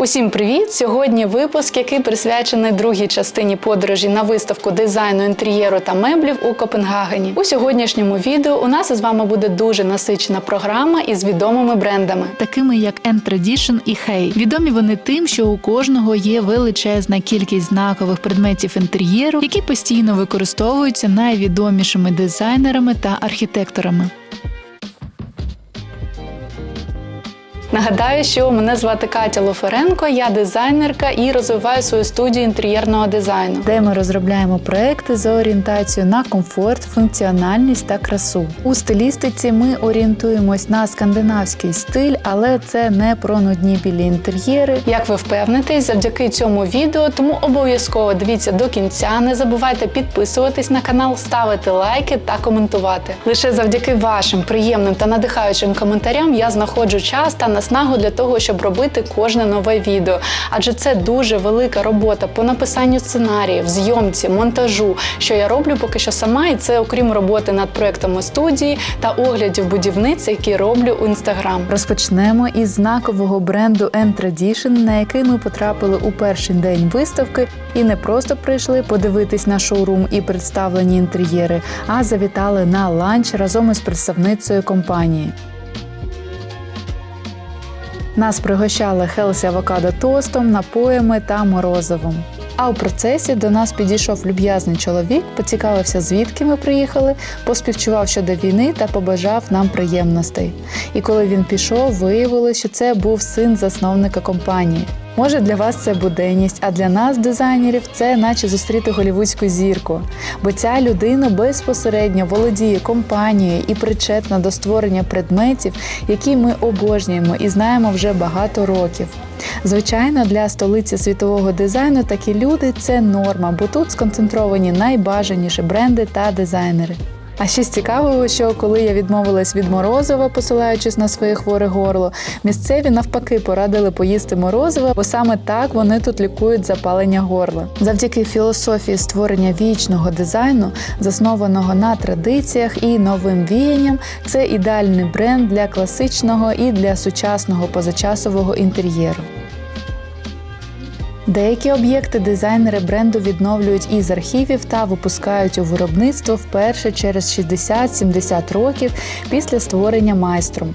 Усім привіт! Сьогодні випуск, який присвячений другій частині подорожі на виставку дизайну інтер'єру та меблів у Копенгагені. У сьогоднішньому відео у нас із вами буде дуже насичена програма із відомими брендами. такими як End Tradition і Hey. Відомі вони тим, що у кожного є величезна кількість знакових предметів інтер'єру, які постійно використовуються найвідомішими дизайнерами та архітекторами. Нагадаю, що мене звати Катя Лоференко, я дизайнерка і розвиваю свою студію інтер'єрного дизайну. де ми розробляємо проекти за орієнтацією на комфорт, функціональність та красу. У стилістиці ми орієнтуємось на скандинавський стиль, але це не про нудні білі інтер'єри. Як ви впевнитесь, завдяки цьому відео, тому обов'язково дивіться до кінця. Не забувайте підписуватись на канал, ставити лайки та коментувати. Лише завдяки вашим приємним та надихаючим коментарям я знаходжу час та наснагу для того, щоб робити кожне нове відео. Адже це дуже велика робота по написанню сценаріїв, зйомці, монтажу, що я роблю поки що сама, і це окрім роботи над проектами студії та оглядів будівниць, які роблю у інстаграм. Розпочнемо із знакового бренду End Tradition, на який ми потрапили у перший день виставки і не просто прийшли подивитись на шоурум і представлені інтер'єри, а завітали на ланч разом із представницею компанії. Нас пригощали Хелсі авокадо тостом, напоями та морозивом. А у процесі до нас підійшов люб'язний чоловік, поцікавився, звідки ми приїхали, поспівчував щодо війни та побажав нам приємностей. І коли він пішов, виявилося, що це був син засновника компанії. Може, для вас це буденність, а для нас, дизайнерів, це наче зустріти голівудську зірку. Бо ця людина безпосередньо володіє компанією і причетна до створення предметів, які ми обожнюємо і знаємо вже багато років. Звичайно, для столиці світового дизайну такі люди це норма, бо тут сконцентровані найбажаніші бренди та дизайнери. А ще з цікавого, що коли я відмовилась від морозива, посилаючись на своє хворе горло, місцеві навпаки порадили поїсти морозиво, бо саме так вони тут лікують запалення горла. Завдяки філософії створення вічного дизайну, заснованого на традиціях і новим віянням, це ідеальний бренд для класичного і для сучасного позачасового інтер'єру. Деякі об'єкти дизайнери бренду відновлюють із архівів та випускають у виробництво вперше через 60-70 років після створення майстром.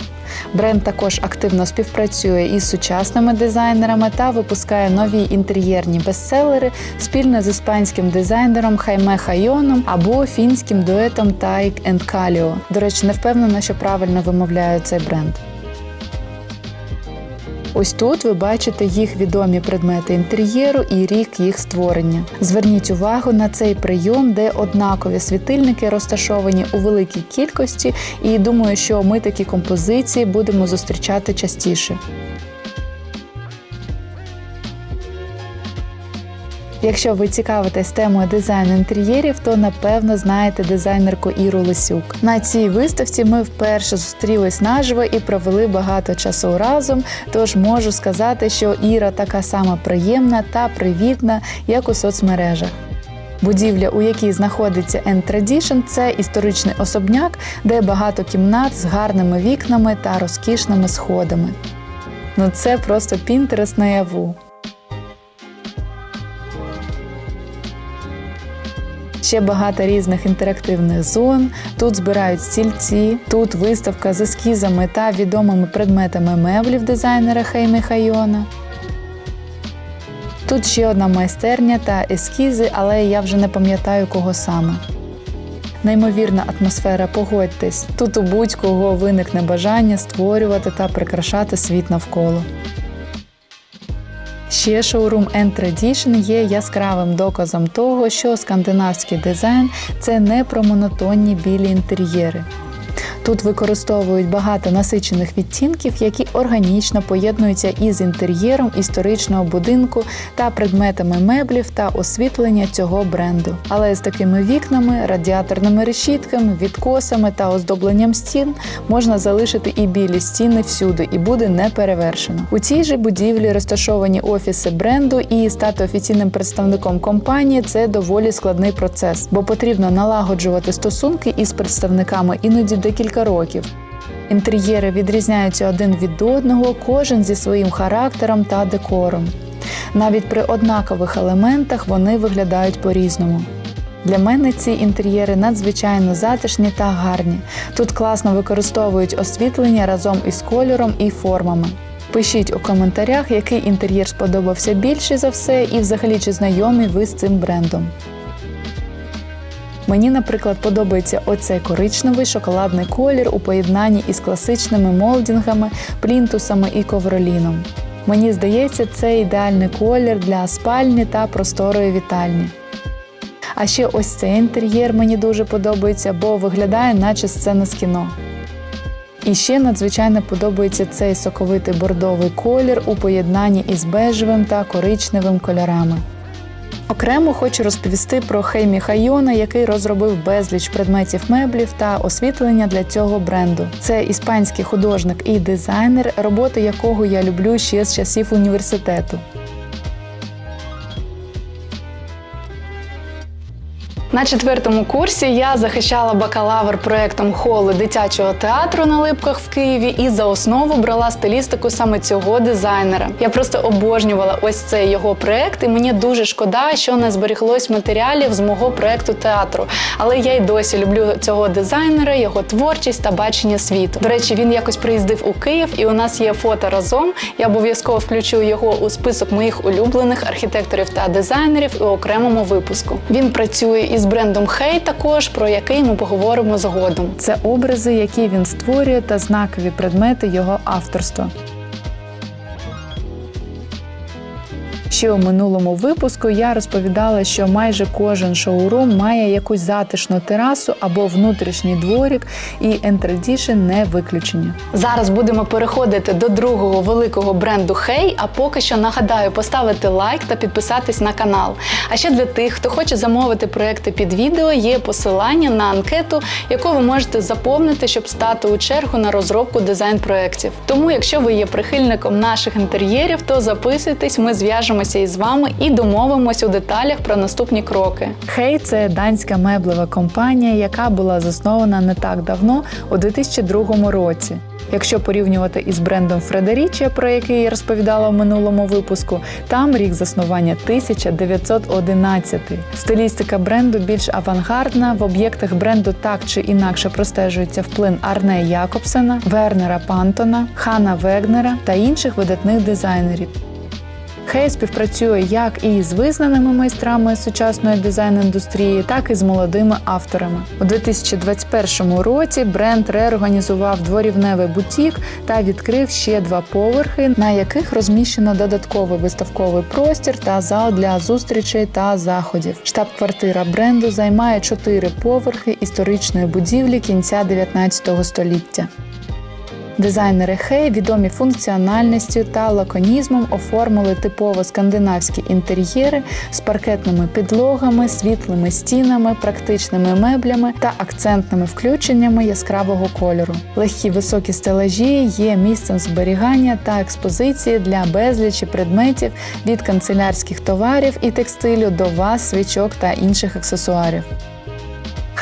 Бренд також активно співпрацює із сучасними дизайнерами та випускає нові інтер'єрні бестселери спільно з іспанським дизайнером Хайме Хайоном або фінським дуетом Taik Каліо. До речі, не впевнена, що правильно вимовляю цей бренд. Ось тут ви бачите їх відомі предмети інтер'єру і рік їх створення. Зверніть увагу на цей прийом, де однакові світильники розташовані у великій кількості, і думаю, що ми такі композиції будемо зустрічати частіше. Якщо ви цікавитесь темою дизайну інтер'єрів, то напевно знаєте дизайнерку Іру Лисюк. На цій виставці ми вперше зустрілись наживо і провели багато часу разом. Тож можу сказати, що Іра така сама приємна та привітна, як у соцмережах. Будівля, у якій знаходиться End Tradition, це історичний особняк, де багато кімнат з гарними вікнами та розкішними сходами. Ну це просто Пінтерес наяву. Ще багато різних інтерактивних зон. Тут збирають стільці, тут виставка з ескізами та відомими предметами меблів дизайнера Хейми Хайона. Тут ще одна майстерня та ескізи, але я вже не пам'ятаю кого саме. Неймовірна атмосфера, погодьтесь. Тут у будь-кого виникне бажання створювати та прикрашати світ навколо. Ще шоурум and Tradition є яскравим доказом того, що скандинавський дизайн це не про монотонні білі інтер'єри. Тут використовують багато насичених відтінків, які органічно поєднуються із інтер'єром історичного будинку та предметами меблів та освітлення цього бренду. Але з такими вікнами, радіаторними решітками, відкосами та оздобленням стін можна залишити і білі стіни всюди, і буде неперевершено. У цій же будівлі розташовані офіси бренду, і стати офіційним представником компанії це доволі складний процес, бо потрібно налагоджувати стосунки із представниками іноді декілька років. Інтер'єри відрізняються один від одного, кожен зі своїм характером та декором. Навіть при однакових елементах вони виглядають по-різному. Для мене ці інтер'єри надзвичайно затишні та гарні. Тут класно використовують освітлення разом із кольором і формами. Пишіть у коментарях, який інтер'єр сподобався більше за все, і взагалі чи знайомі ви з цим брендом. Мені, наприклад, подобається оцей коричневий шоколадний колір у поєднанні із класичними молдінгами, плінтусами і ковроліном. Мені здається, це ідеальний колір для спальні та просторої вітальні. А ще ось цей інтер'єр мені дуже подобається, бо виглядає, наче сцена з кіно. І ще надзвичайно подобається цей соковитий бордовий колір у поєднанні із бежевим та коричневим кольорами. Окремо хочу розповісти про Хеймі Хайона, який розробив безліч предметів меблів та освітлення для цього бренду. Це іспанський художник і дизайнер, роботи якого я люблю ще з часів університету. На четвертому курсі я захищала бакалавр проектом холу дитячого театру на липках в Києві і за основу брала стилістику саме цього дизайнера. Я просто обожнювала ось цей його проект, і мені дуже шкода, що не зберіглось матеріалів з мого проекту театру. Але я й досі люблю цього дизайнера, його творчість та бачення світу. До речі, він якось приїздив у Київ, і у нас є фото разом. Я обов'язково включу його у список моїх улюблених архітекторів та дизайнерів у окремому випуску. Він працює із брендом Хей, також про який ми поговоримо згодом. Це образи, які він створює, та знакові предмети його авторства. Ще у минулому випуску я розповідала, що майже кожен шоурум має якусь затишну терасу або внутрішній дворік, і Entradition не виключення. Зараз будемо переходити до другого великого бренду Хей. А поки що нагадаю поставити лайк та підписатись на канал. А ще для тих, хто хоче замовити проекти під відео, є посилання на анкету, яку ви можете заповнити, щоб стати у чергу на розробку дизайн-проєктів. Тому, якщо ви є прихильником наших інтер'єрів, то записуйтесь, ми зв'яжемося із вами і домовимося у деталях про наступні кроки. Хей це данська меблева компанія, яка була заснована не так давно, у 2002 році. Якщо порівнювати із брендом Фредеріче, про який я розповідала в минулому випуску, там рік заснування 1911. Стилістика бренду більш авангардна. В об'єктах бренду так чи інакше простежується вплин Арне Якобсена, Вернера Пантона, Хана Вегнера та інших видатних дизайнерів. Хей співпрацює як і з визнаними майстрами сучасної дизайн-індустрії, так і з молодими авторами. У 2021 році бренд реорганізував дворівневий бутік та відкрив ще два поверхи, на яких розміщено додатковий виставковий простір та зал для зустрічей та заходів. Штаб-квартира бренду займає чотири поверхи історичної будівлі кінця 19 століття. Дизайнери Хей, відомі функціональністю та лаконізмом, оформили типово скандинавські інтер'єри з паркетними підлогами, світлими стінами, практичними меблями та акцентними включеннями яскравого кольору. Легкі високі стелажі є місцем зберігання та експозиції для безлічі предметів від канцелярських товарів і текстилю до ваз, свічок та інших аксесуарів.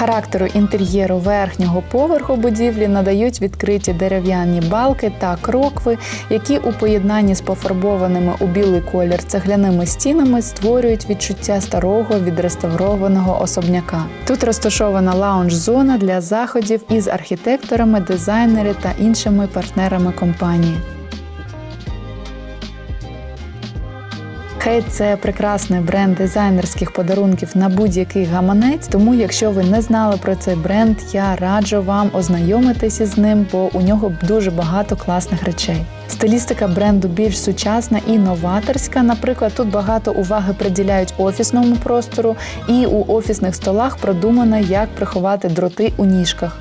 Характеру інтер'єру верхнього поверху будівлі надають відкриті дерев'яні балки та крокви, які у поєднанні з пофарбованими у білий колір цегляними стінами створюють відчуття старого відреставрованого особняка. Тут розташована лаунж-зона для заходів із архітекторами, дизайнери та іншими партнерами компанії. Хейт це прекрасний бренд дизайнерських подарунків на будь-який гаманець. Тому, якщо ви не знали про цей бренд, я раджу вам ознайомитися з ним, бо у нього дуже багато класних речей. Стилістика бренду більш сучасна і новаторська. Наприклад, тут багато уваги приділяють офісному простору, і у офісних столах продумано, як приховати дроти у ніжках.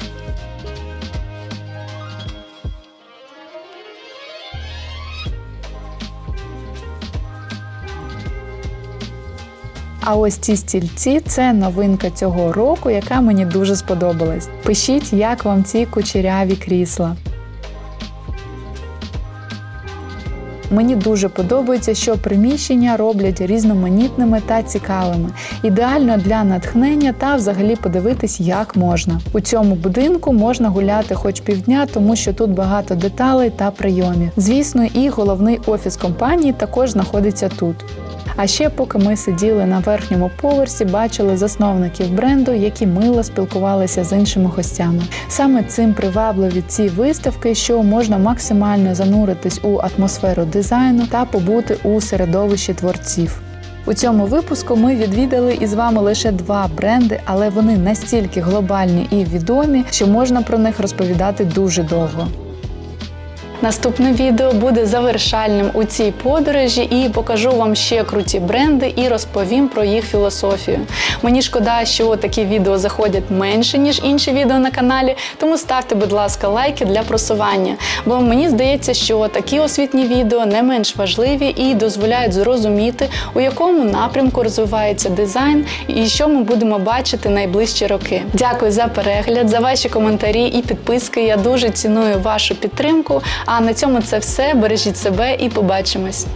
А ось ці стільці це новинка цього року, яка мені дуже сподобалась. Пишіть, як вам ці кучеряві крісла. Мені дуже подобається, що приміщення роблять різноманітними та цікавими, ідеально для натхнення та взагалі подивитись, як можна. У цьому будинку можна гуляти хоч півдня, тому що тут багато деталей та прийомів. Звісно, і головний офіс компанії також знаходиться тут. А ще, поки ми сиділи на верхньому поверсі, бачили засновників бренду, які мило спілкувалися з іншими гостями. Саме цим привабливі ці виставки, що можна максимально зануритись у атмосферу дизайну та побути у середовищі творців. У цьому випуску ми відвідали із вами лише два бренди, але вони настільки глобальні і відомі, що можна про них розповідати дуже довго. Наступне відео буде завершальним у цій подорожі і покажу вам ще круті бренди і розповім про їх філософію. Мені шкода, що такі відео заходять менше, ніж інші відео на каналі, тому ставте, будь ласка, лайки для просування. Бо мені здається, що такі освітні відео не менш важливі і дозволяють зрозуміти, у якому напрямку розвивається дизайн і що ми будемо бачити найближчі роки. Дякую за перегляд, за ваші коментарі і підписки. Я дуже ціную вашу підтримку. А на цьому це все. Бережіть себе і побачимось.